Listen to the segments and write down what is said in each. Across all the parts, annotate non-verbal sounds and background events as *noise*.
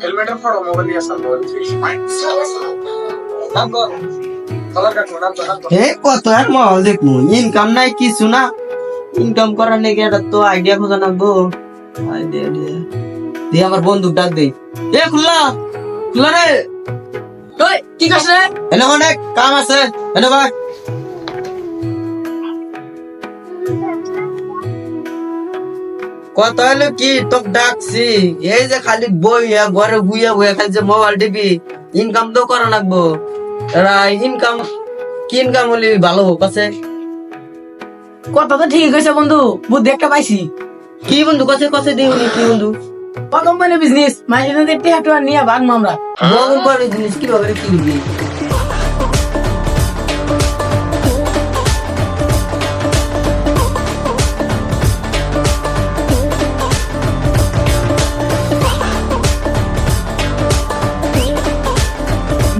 হেলমেটের photo mobile কত মহল দেখব income নাই কিছু না। ইনকাম করার নাকি এটা তো আইডিয়া খোঁজা লাগবো। আইডিয়া দিয়ে আমার বন্ধু ডাক দেই এ খুল্লা খুল্লা রে। কি করছ রে? এনে অনেক কাম আছে এনে ভাই কত হলো কি? তোকে ডাকছি। এই যে খালি বইয়া ঘরে বুইয়া বুইয়া খালি যে মোবাইল টিপি ইনকাম তো করা লাগবো। ইনকাম কি ইনকাম হলে ভালো হোক আছে? কথা তো ঠিক হয়েছে বন্ধু বুদ্ধি একটা পাইছি। কি বন্ধু কাছে কাছে দিই কি বন্ধু? কোম্পানি বিজনেস মাঝে মাঝে টিয়া নিয়ে ভাগবো আমরা বহু করে জিনিস কীভাবে কি দিবি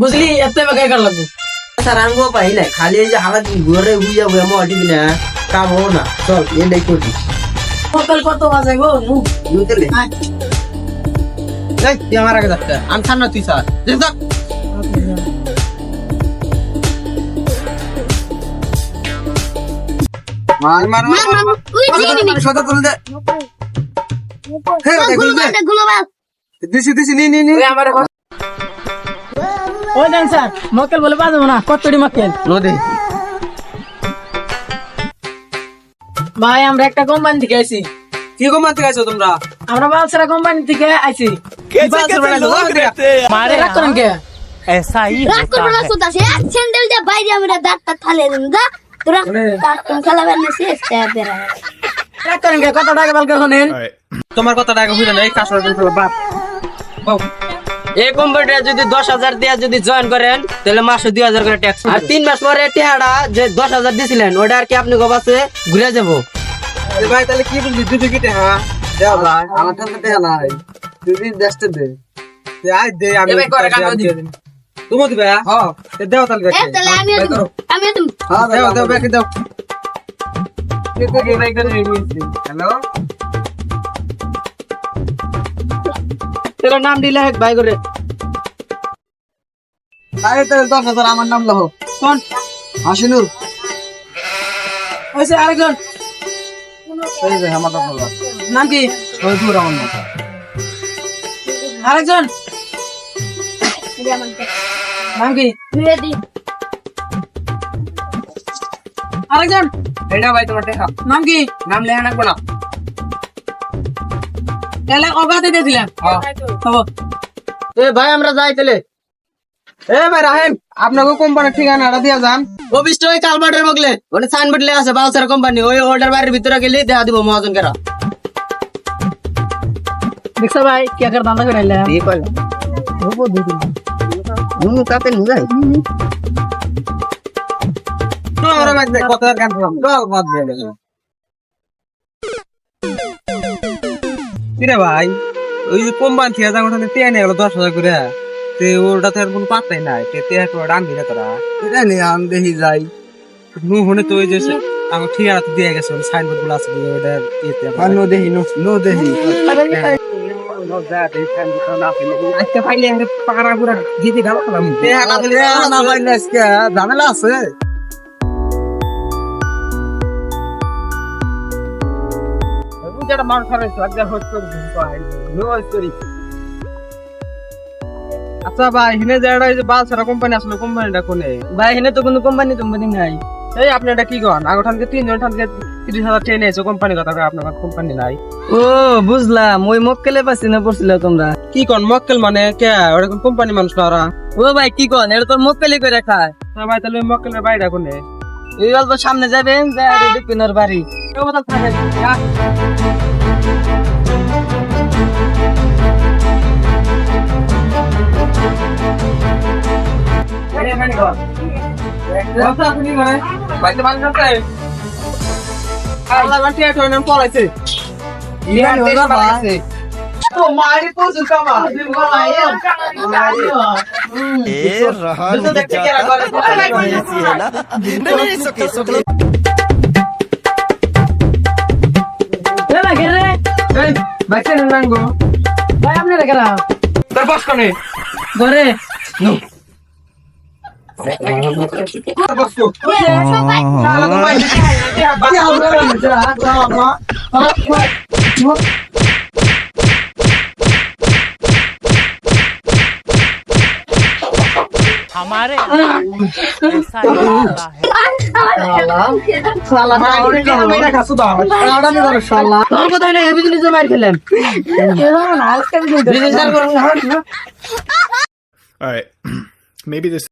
বুঝলি এত বেকার কর লাগবো। স্যার আমি পাই না খালি এই যে হালাত ঘরে বুইয়া বুইয়া মো দিবি না কাম হব না। চল এটাই করবি। সকাল কত বাজে গো? নু বুঝলি এই তুই আমার আগে যাচ্ছে আমি সামনে তুই স্যার যাক মার মার মার। সদা তুলে দে। দেখুন দে দিছি দিছি নি নি নি। আমার ওই দেন স্যার মক্কেল বলে বাজবো না কতটি মক্কেল। নদী ভাই আমরা একটা কোম্পানি থেকে আইছি। কি গো মারতে গেছো তোমরা? আমরা বালসরা কোম্পানি থেকে আইছি। মারে রাখ করেন কে? বাইরে আমরা দাঁতটা ফালে দিন দা তোরা কার্টুন খেলাবেন না শেষ বেড়া। রাখ করেন কে? কত টাকা বালকে শোনেন তোমার কথা টাকা বুঝে নাই কাজ করে বাপ। এই কোম্পানিটা যদি দশ হাজার দিয়ে যদি জয়েন করেন তাহলে মাসে দুই হাজার করে ট্যাক্স আর তিন মাস পরে টেহাটা যে দশ হাজার দিয়েছিলেন ওটা আর কি আপনি গোবাসে ঘুরে যাব? ভাই তাহলে কি বললি দুটো কি টেহা? দেওয়া ভাই আমার তো টেহা নাই। তুই দেশতে দে। আমি তুমি দিবে হ্যাঁ? দেও তাহলে আমি আমি হ্যাঁ দেও দেও ব্যাকে দাও। হ্যালো? তেরো নাম দিলে এক ভাই করে আরে তাহলে দশ হাজার আমার নাম লহ কোন হাসিনুর ওইসে আরেকজন এই যে আমার নাম লহ নাম কি শহীদুর আমার নাম আরেকজন নাম কি রেডি আরেকজন এটা ভাই তোমার টেহা নাম কি নাম লেখা রাখব না তাহলে অগাতে দিয়ে দিলাম। এ ভাই আমরা যাই তাহলে। এ ভাই রাহেন আপনাকে কোম্পানির ঠিকানাটা দিয়া যান। অফিস ওই কালবাটের বগলে। ওখানে সাইনবোর্ড লে আছে বাউসার কোম্পানি ওই অর্ডার বাড়ির ভিতরে গেলে দেখা দিব মহাজন কেরা দেখছ ভাই কি আকার দান্দা করে আইলা। এই কইলা? নুনু কাতে নু যাই তো আমরা মাঝে কত গান তো মত দিয়ে কিরে ভাই? ওই যে কোম্পানি থেকে যা ওখানে তে নিয়ে গেল দশ হাজার করে তে ওটা তো আর কোনো পাত্তাই নাই। তে তে একটু আনবি না তোরা। এটা নিয়ে আম দেখি যাই। নু হনে তো ওই যে আমার ঠিকানা তো দিয়ে গেছে সাইনবোর্ডগুলো আছে ওটা ইয়েতে নো দেখি নো নো দেখি। আজকে পাইলে পাড়া পুরা গিয়ে গাল খেলাম আজকে ঝামেলা আছে আচ্ছা ভাই হিনে যে একটা এই যে কোম্পানি আসলে কোম্পানিটা কোনে? ভাই এখানে তো কোনো কোম্পানি কোম্পানি নাই। এই আপনি এটা কি কন? আগঠানকে তিনজন ঠানকে তিরিশ হাজার ট্রেনে এসে কোম্পানি কথা আপনার কোম্পানি নাই। ও বুঝলাম ওই মক্কেলে পাচ্ছি না পড়ছিল তোমরা। কি কন মক্কেল মানে কে? ওটা কোন কোম্পানি মানুষ না ওরা। ও ভাই কি কন এটা তোর মক্কেলি করে খায়। ভাই তাহলে মক্কেলের বাড়িটা কোনে? এই অল্প সামনে যাবেন দেখবেন ওর বাড়ি। ও কথা থাকে যা। কথা শুনি মানে বাইতে মানুষ আছে আল্লাহ বান্টি আটো নাম পড়াইছে ইমান ওরা পড়াইছে তো মারি পোজ কামা ए रहा नहीं जाता ऐसी है ना नहीं नहीं सके सके এই বাইসে নাঙ্গো? ভাই আপনি রেখে রাখ তোর বস কোনে? ঘরে। তোর কথা না এবি জিনিস মার খেলাম আজকে বিজনেস আর করুন না। All right. *clears throat* Maybe this